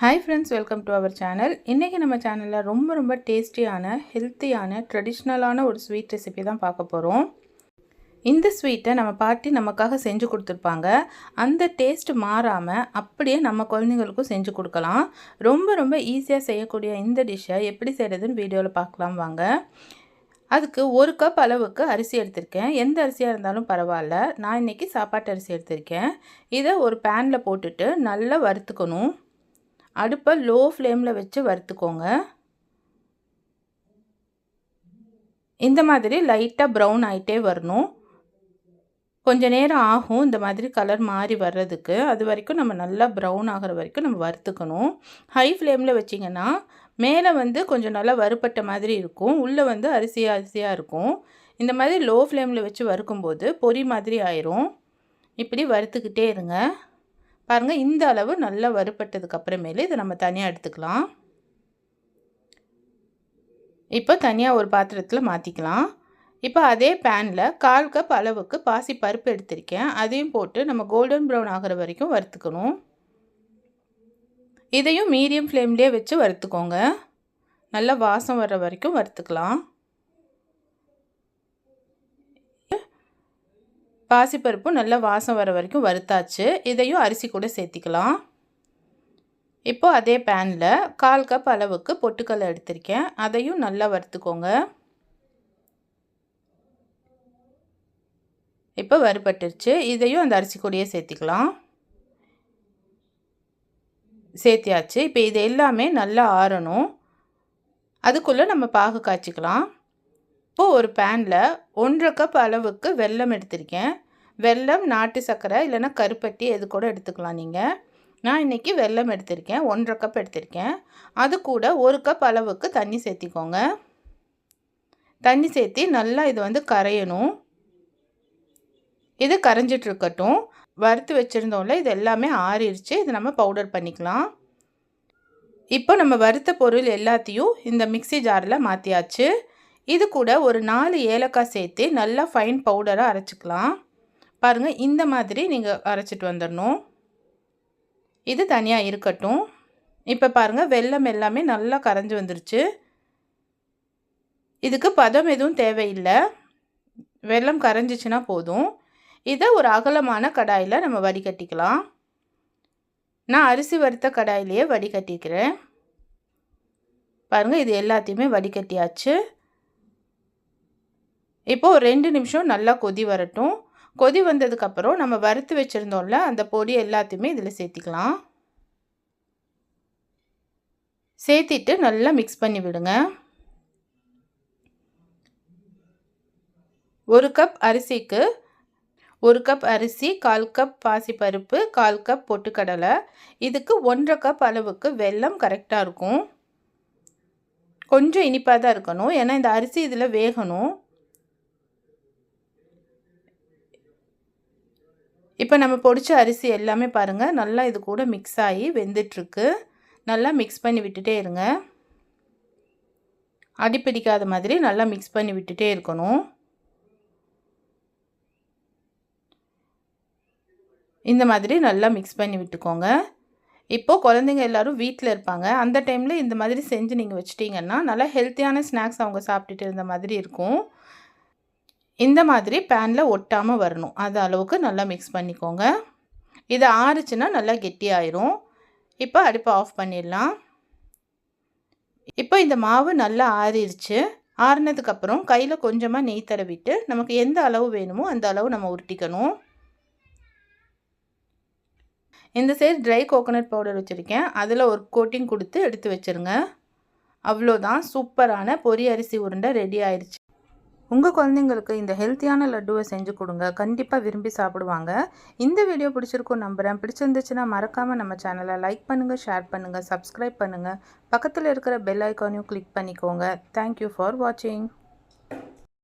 Hi friends welcome to our channel இன்றைக்கி நம்ம சேனலில் ரொம்ப ரொம்ப டேஸ்டியான ஹெல்த்தியான ட்ரெடிஷ்னலான ஒரு ஸ்வீட் ரெசிபி தான் பார்க்க போகிறோம் இந்த ஸ்வீட்டை நம்ம பாட்டி நமக்காக செஞ்சு கொடுத்துருப்பாங்க. அந்த டேஸ்ட் மாறாமல் அப்படியே நம்ம குழந்தைங்களுக்கும் செஞ்சு கொடுக்கலாம். ரொம்ப ரொம்ப ஈஸியாக செய்யக்கூடிய இந்த டிஷ்ஷை எப்படி செய்கிறதுன்னு வீடியோவில் பார்க்கலாம் வாங்க. அதுக்கு ஒரு கப் அளவுக்கு அரிசி எடுத்திருக்கேன். எந்த அரிசியாக இருந்தாலும் பரவாயில்ல. நான் இன்றைக்கி சாப்பாட்டு அரிசி எடுத்திருக்கேன். இதை ஒரு பேனில் போட்டுட்டு நல்லா வறுத்துக்கணும். அடுப்பை லோ ஃப்ளேமில் வச்சு வறுத்துக்கோங்க. இந்த மாதிரி லைட்டாக ப்ரௌன் ஆகிட்டே வரணும். கொஞ்ச நேரம் ஆகும் இந்த மாதிரி கலர் மாறி வர்றதுக்கு. அது வரைக்கும் நம்ம நல்லா ப்ரௌன் ஆகிற வரைக்கும் நம்ம வறுத்துக்கணும். ஹை ஃப்ளேமில் வச்சிங்கன்னா மேலே வந்து கொஞ்சம் நல்லா வறுப்பட்ட மாதிரி இருக்கும். உள்ளே வந்து அரிசி அரிசியாக இருக்கும். இந்த மாதிரி லோ ஃப்ளேமில் வச்சு வறுக்கும்போது பொரி மாதிரி ஆயிரும். இப்படி வறுத்துக்கிட்டே இருங்க. பாருங்கள் இந்த அளவு நல்லா வறுப்பட்டதுக்கு அப்புறமேலே இதை நம்ம தனியாக எடுத்துக்கலாம். இப்போ தனியாக ஒரு பாத்திரத்தில் மாற்றிக்கலாம் இப்போ அதே பேனில் கால் கப் அளவுக்கு பாசி பருப்பு எடுத்திருக்கேன். அதையும் போட்டு நம்ம கோல்டன் ப்ரௌன் ஆகிற வரைக்கும் வறுத்துக்கணும். இதையும் மீடியம் ஃப்ளேம்லேயே வச்சு வறுத்துக்கோங்க. நல்லா வாசம் வர்ற வரைக்கும் வறுத்துக்கலாம். பாசிப்பருப்பும் நல்லா வாசம் வர வரைக்கும் வறுத்தாச்சு. இதையும் அரிசி கூட சேர்த்திக்கலாம். இப்போ அதே பேனில் கால் கப் அளவுக்கு பொட்டுக்கல்லை எடுத்திருக்கேன். அதையும் நல்லா வறுத்துக்கோங்க. இப்போ வறுபட்டுருச்சு. இதையும் அந்த அரிசி கூடயே சேர்த்திக்கலாம். சேர்த்தியாச்சு. இப்போ இது எல்லாமே நல்லா ஆறணும். அதுக்குள்ளே நம்ம பாகு காய்ச்சிக்கலாம். இப்போது ஒரு பேனில் ஒன்றரை கப் அளவுக்கு வெல்லம் எடுத்திருக்கேன். வெல்லம் நாட்டு சர்க்கரை இல்லைன்னா கருப்பட்டி எது கூட எடுத்துக்கலாம் நீங்கள் நான் இன்றைக்கி வெல்லம் எடுத்திருக்கேன் ஒன்றரை கப் எடுத்திருக்கேன். அது கூட ஒரு கப் அளவுக்கு தண்ணி சேர்த்திக்கோங்க. தண்ணி சேர்த்தி நல்லா இது வந்து கரையணும். இது கரைஞ்சிட்ருக்கட்டும் வறுத்து வச்சுருந்தோம்ல இது எல்லாமே ஆறிடுச்சு இது நம்ம பவுடர் பண்ணிக்கலாம். இப்போ நம்ம வறுத்த பொருள் எல்லாத்தையும் இந்த மிக்சி ஜாரில் மாற்றியாச்சு இது கூட ஒரு நாலு ஏலக்காய் சேர்த்து நல்லா ஃபைன் பவுடராக அரைச்சிக்கலாம். பாருங்கள் இந்த மாதிரி நீங்கள் அரைச்சிட்டு வந்துடணும் இது தனியாக இருக்கட்டும். இப்போ பாருங்கள் வெள்ளம் எல்லாமே நல்லா கரைஞ்சி வந்துருச்சு. இதுக்கு பதம் எதுவும் தேவையில்லை. வெள்ளம் கரைஞ்சிச்சின்னா போதும். இதை ஒரு அகலமான கடாயில் நம்ம வடிகட்டிக்கலாம். நான் அரிசி வறுத்த கடாயிலேயே வடிகட்டிக்கிறேன். பாருங்கள் இது எல்லாத்தையுமே வடிகட்டியாச்சு. இப்போது ரெண்டு நிமிஷம் நல்லா கொதி வரட்டும். கொதி வந்ததுக்கப்புறம் நம்ம வறுத்து வச்சுருந்தோம்ல அந்த பொடி எல்லாத்தையுமே இதில் சேர்த்திக்கலாம். சேர்த்திட்டு நல்லா மிக்ஸ் பண்ணி விடுங்க. ஒரு கப் அரிசிக்கு ஒரு கப் அரிசி கால் கப் பாசிப்பருப்பு கால் கப் பொட்டுக்கடலை. இதுக்கு ஒன்றரை கப் அளவுக்கு வெல்லம் கரெக்டாக இருக்கும். கொஞ்சம் இனிப்பாக தான் இருக்கணும். ஏன்னா இந்த அரிசி இதில் வேகணும். இப்போ நம்ம பொடிச்ச அரிசி எல்லாமே பாருங்கள் நல்லா இது கூட மிக்ஸ் ஆகி வெந்துட்டுருக்கு. நல்லா மிக்ஸ் பண்ணி விட்டுட்டே இருங்க. அடிப்பிடிக்காத மாதிரி நல்லா மிக்ஸ் பண்ணி விட்டுட்டே இருக்கணும். இந்த மாதிரி நல்லா மிக்ஸ் பண்ணி விட்டுக்கோங்க. இப்போது குழந்தைங்க எல்லோரும் வீட்டில் இருப்பாங்க. அந்த டைமில் இந்த மாதிரி செஞ்சு நீங்கள் வச்சிட்டிங்கன்னா நல்லா ஹெல்த்தியான ஸ்நாக்ஸ் அவங்க சாப்பிட்டுட்டு இருந்த மாதிரி இருக்கும். இந்த மாதிரி பேனில் ஒட்டாமல் வரணும். அது அளவுக்கு நல்லா மிக்ஸ் பண்ணிக்கோங்க. இது ஆறுச்சுன்னா நல்லா கெட்டியாயிரும். இப்போ அடுப்பை ஆஃப் பண்ணிடலாம். இப்போ இந்த மாவு நல்லா ஆறிடுச்சு ஆறினதுக்கப்புறம் கையில் கொஞ்சமாக நெய் தடவிட்டு நமக்கு எந்த அளவு வேணுமோ அந்த அளவு நம்ம உருட்டிக்கணும். இந்த சைடு ட்ரை கோகோனட் பவுடர் வச்சுருக்கேன். அதில் ஒரு கோட்டிங் கொடுத்து எடுத்து வச்சுருங்க. அவ்வளோதான் சூப்பரான பொரி அரிசி உருண்டை ரெடி ஆயிடுச்சு உங்கள் குழந்தைங்களுக்கு இந்த ஹெல்த்தியான லட்டுவை செஞ்சு கொடுங்க. கண்டிப்பாக விரும்பி சாப்பிடுவாங்க. இந்த வீடியோ பிடிச்சிருக்கும் நம்புகிறேன் பிடிச்சிருந்துச்சுன்னா மறக்காமல் நம்ம சேனலை லைக் பண்ணுங்கள் ஷேர் பண்ணுங்கள் சப்ஸ்கிரைப் பண்ணுங்கள் பக்கத்தில் இருக்கிற பெல் ஐக்கானையும் கிளிக் பண்ணிக்கோங்க. தேங்க்யூ ஃபார் வாட்சிங்